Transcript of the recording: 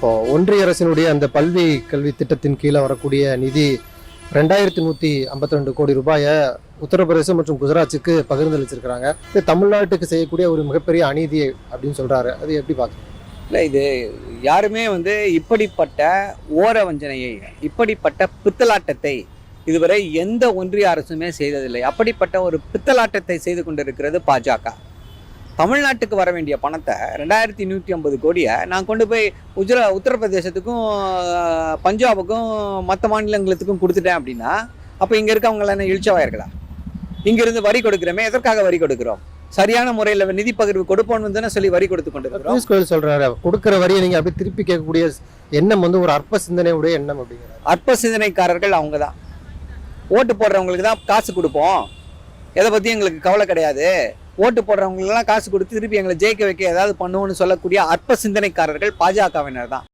இப்போ ஒன்றிய அரசினுடைய அந்த பல்வி கல்வி திட்டத்தின் கீழே வரக்கூடிய நிதி ரெண்டாயிரத்தி நூற்றி ஐம்பத்தி ரெண்டு கோடி ரூபாயை உத்தரப்பிரதேசம் மற்றும் குஜராத்துக்கு பகிர்ந்தளிச்சிருக்கிறாங்க. இது தமிழ்நாட்டுக்கு செய்யக்கூடிய ஒரு மிகப்பெரிய அநீதி அப்படின்னு சொல்றாரு. அது எப்படி பார்க்குறீங்க? இல்லை இது யாருமே வந்து இப்படிப்பட்ட ஓர வஞ்சனையை இப்படிப்பட்ட பித்தலாட்டத்தை இதுவரை எந்த ஒன்றிய அரசுமே செய்ததில்லை. அப்படிப்பட்ட ஒரு பித்தலாட்டத்தை செய்து கொண்டிருக்கிறது பாஜக. தமிழ்நாட்டுக்கு வர வேண்டிய பணத்தை ரெண்டாயிரத்தி நூற்றி ஐம்பது கோடியை நான் கொண்டு போய் உஜரா உத்தரப்பிரதேசத்துக்கும் பஞ்சாபுக்கும் மற்ற மாநிலங்களுக்கும் கொடுத்துட்டேன் அப்படின்னா அப்போ இங்கே இருக்கவங்க என்ன இழிச்சவாயிருக்கலா இங்கிருந்து வரி கொடுக்குறோமே எதற்காக வரி கொடுக்குறோம்? சரியான முறையில் நிதி பகிர்வு கொடுப்போம்னு தானே சொல்லி வரி கொடுத்து பியூஷ் கோயல் சொல்றாரு கொடுக்குற வரியை நீங்க அப்படியே திருப்பி கேட்கக்கூடிய எண்ணம் வந்து ஒரு அற்ப சிந்தனையுடைய எண்ணம் அப்படிங்கிறாரு. அற்ப சிந்தனைக்காரர்கள் அவங்க தான் ஓட்டு போடுறவங்களுக்கு தான் காசு கொடுப்போம். எதை பற்றி எங்களுக்கு கவலை கிடையாது. ஓட்டு போடுறவங்களெல்லாம் காசு கொடுத்து திருப்பி எங்களை ஜெயிக்க வைக்க ஏதாவது பண்ணுவோம்னு சொல்லக்கூடிய அற்ப சிந்தனைக்காரர்கள் பாஜகவினர் தான்.